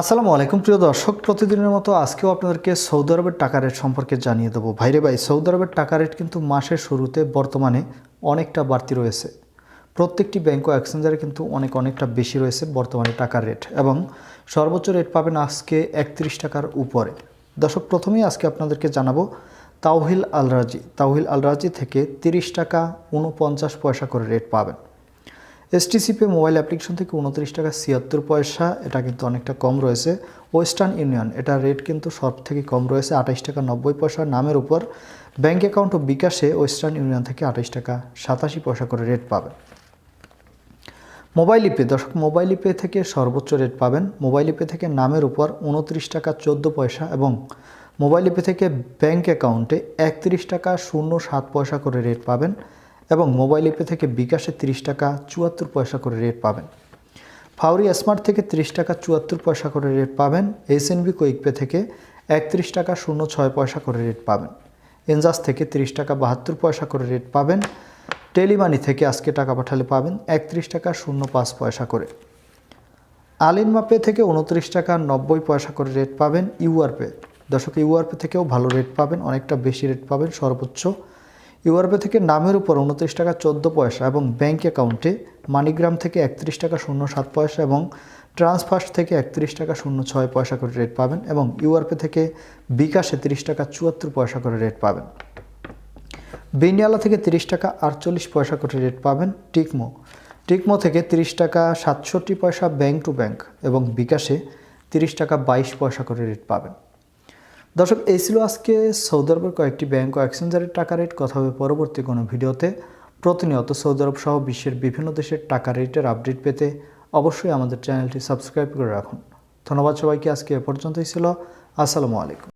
আসসালামু আলাইকুম, প্রিয় দর্শক। প্রতিদিনের মতো আজকেও আপনাদেরকে সৌদি আরবের টাকা রেট সম্পর্কে জানিয়ে দেবো। ভাইরে ভাই, সৌদি আরবের টাকা রেট কিন্তু মাসের শুরুতে বর্তমানে অনেকটা বাড়তি রয়েছে। প্রত্যেকটি ব্যাংক ও এক্সচেঞ্জারে কিন্তু অনেক অনেকটা বেশি রয়েছে বর্তমানে টাকার রেট এবং সর্বোচ্চ রেট পাবেন আজকে একত্রিশ টাকার উপরে। দর্শক, প্রথমেই আজকে আপনাদেরকে জানাব তাওহিল আলরাজি। তাওহিল আল রাজি থেকে তিরিশ টাকা উনপঞ্চাশ পয়সা করে রেট পাবেন। এসটিসিপি মোবাইল অ্যাপ্লিকেশন থেকে উনত্রিশ টাকা ছিয়াত্তর পয়সা, এটা কিন্তু অনেকটা কম রয়েছে। ওয়েস্টার্ন ইউনিয়ন এটা রেট কিন্তু সব থেকে কম রয়েছে, আঠাইশ টাকা নব্বই পয়সা নামের উপর। ব্যাঙ্ক অ্যাকাউন্ট ও বিকাশে ওয়েস্টার্ন ইউনিয়ন থেকে আঠাইশ টাকা সাতাশি পয়সা করে রেট পাবেন। মোবাইল ইপে দর্শক মোবাইল ইপে থেকে সর্বোচ্চ রেট পাবেন। মোবাইল ইপে থেকে নামের উপর উনত্রিশ টাকা চোদ্দ পয়সা এবং মোবাইল ইপে থেকে ব্যাঙ্ক অ্যাকাউন্টে একত্রিশ টাকা শূন্য সাত পয়সা করে রেট পাবেন। এবং মোবাইল ইপে থেকে বিকাশে তিরিশ টাকা চুয়াত্তর পয়সা করে রেট পাবেন। ফাউরি স্মার্ট থেকে তিরিশ টাকা চুয়াত্তর পয়সা করে রেট পাবেন। এসএনবি কুইকপে থেকে একত্রিশ টাকা শূন্য ছয় পয়সা করে রেট পাবেন। এনজাস থেকে তিরিশ টাকা বাহাত্তর পয়সা করে রেট পাবেন। টেলিমানি থেকে আজকে টাকা পাঠালে পাবেন একত্রিশ টাকা শূন্য পাঁচ পয়সা করে। আলিনমা পে থেকে উনত্রিশ টাকা নব্বই পয়সা করে রেট পাবেন। ইউআর পে, দর্শক, ইউআর পে থেকেও ভালো রেট পাবেন, অনেকটা বেশি রেট পাবেন, সর্বোচ্চ ইউআর পে থেকে নামের উপর উনত্রিশ টাকা চোদ্দ পয়সা এবং ব্যাঙ্ক অ্যাকাউন্টে মানিগ্রাম থেকে একত্রিশ টাকা শূন্য সাত পয়সা এবং ট্রান্সফার্স থেকে একত্রিশ টাকা শূন্য ছয় পয়সা করে রেট পাবেন এবং ইউআর পে থেকে বিকাশে তিরিশ টাকা চুয়াত্তর পয়সা করে রেট পাবেন। বেনিয়ালা থেকে তিরিশ টাকা আটচল্লিশ পয়সা করে রেট পাবেন টিকমো। টিকমো থেকে তিরিশ টাকা সাতষট্টি পয়সা ব্যাংক টু ব্যাংক এবং বিকাশে তিরিশ টাকা বাইশ পয়সা করে রেট পাবেন। দর্শক, এই ছিল আজকে সৌদি আরবের কয়েকটি ব্যাংক ও এক্সচেঞ্জারের টাকা রেট কথা হবে পরবর্তী কোনো ভিডিওতে। প্রতিনিয়ত সৌদি আরব সহ বিশ্বের বিভিন্ন দেশের টাকা রেটের আপডেট পেতে অবশ্যই আমাদের চ্যানেলটি সাবস্ক্রাইব করে রাখুন। ধন্যবাদ সবাইকে, আজকে এ পর্যন্তই ছিল। আসসালামু আলাইকুম।